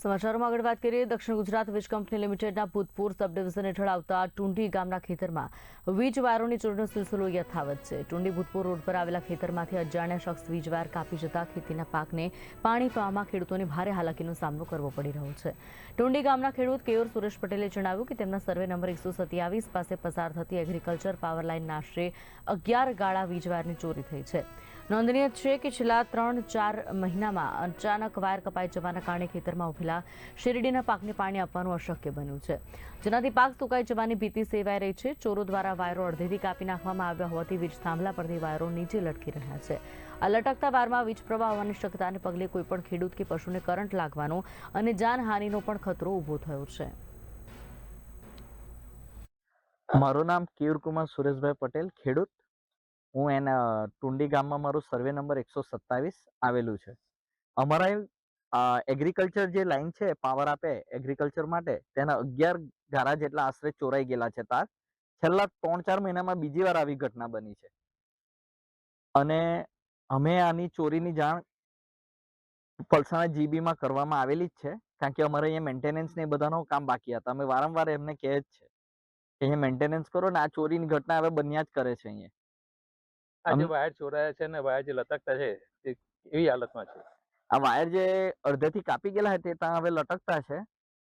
સમાચારોમાં આગળ વાત કરીએ, દક્ષિણ ગુજરાત વીજ કંપની લિમિટેડના ભૂતપૂર્વ સબ હેઠળ આવતા ટુંડી ગામના ખેતરમાં વીજ વાયરોની ચોરીનો સિલસિલો યથાવત છે. ટુંડી ભૂતપૂર રોડ પર આવેલા ખેતરમાંથી અજાણ્યા શખ્સ વીજ કાપી જતા ખેતીના પાકને પાણી પાવામાં ખેડૂતોને ભારે હાલાકીનો સામનો કરવો પડી રહ્યો છે. ટુંડી ગામના ખેડૂત કેયોર સુરેશ પટેલે જણાવ્યું કે તેમના સર્વે નંબર એકસો સત્યાવીસ પાસે પસાર થતી એગ્રીકલ્ચર પાવર લાઇનના આશરે અગિયાર ગાળા વીજ વાયરની ચોરી થઈ છે. નોંધનીય છે કે છેલ્લા ત્રણ ચાર મહિનામાં અચાનક વાયર કપાઈ જવાના કારણે ખેતરમાં ઉભેલા શેરડીના પાકને પાણી આપવાનું અશક્ય બન્યું છે. જેનાથી પાક સુકાઈ જવાની ભીતિ સેવાઈ રહી છે. ચોરો દ્વારા વાયરો અડધેથી કાપી નાખવામાં આવ્યા હોવાથી વીજ થાંભલા પરથી વાયરો નીચે લટકી રહ્યા છે. આ લટકતા વારમાં વીજ પ્રવાહ હોવાની શક્યતાને પગલે કોઈપણ ખેડૂત કે પશુને કરંટ લાગવાનો અને જાનહાનિનો પણ ખતરો ઊભો થયો છે. મારું નામ કેયુરકુમાર સુરેશભાઈ પટેલ, ખેડૂત. હું એના ટુંડી ગામમાં મારું સર્વે નંબર એકસો સત્તાવીસ આવેલું છે. અમારા એગ્રીકલ્ચર જે લાઈન છે પાવર આપે એગ્રીકલ્ચર માટે તેના અગિયાર ગારા જેટલા આશરે ચોરાઈ ગયેલા છે તાર. છેલ્લા ત્રણ ચાર મહિનામાં બીજી વાર આવી ઘટના બની છે. અને અમે આની ચોરીની જાણ પલસાણા જીબીમાં કરવામાં આવેલી જ છે કારણ કે અમારે અહીંયા મેન્ટેનન્સ ને એ બધાનો કામ બાકી હતા. અમે વારંવાર એમને કહે જ છે કે અહીંયા મેન્ટેનન્સ કરો ને આ ચોરીની ઘટના હવે બન્યા જ કરે છે અહીંયા. આ જે વાયર ચોરાયા છે ને વાયર જે લટકતા છે એવી હાલતમાં છે? આ વાયર જે અડધેથી કાપી ગયેલા છે તે ત્યાં હવે લટકતા છે.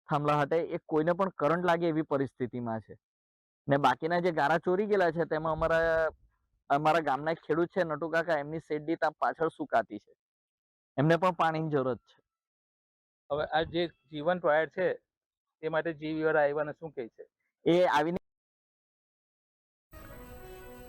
થાંભલા હાટે એ કોઈને પણ કરંટ લાગે એવી પરિસ્થિતિમાં છે. ને બાકીના જે ગારા ચોરી ગયેલા છે તેમાં અમારા અમારા ગામના ખેડૂત છે નટુ કાકા એમની શેરડી ત્યાં પાછળ સુકાતી છે. એમને પણ પાણીની જરૂરત છે. હવે આ જે જીવંત વાયર છે તે માટે જીવી આવ્યા ને શું કહે છે? એ આવીને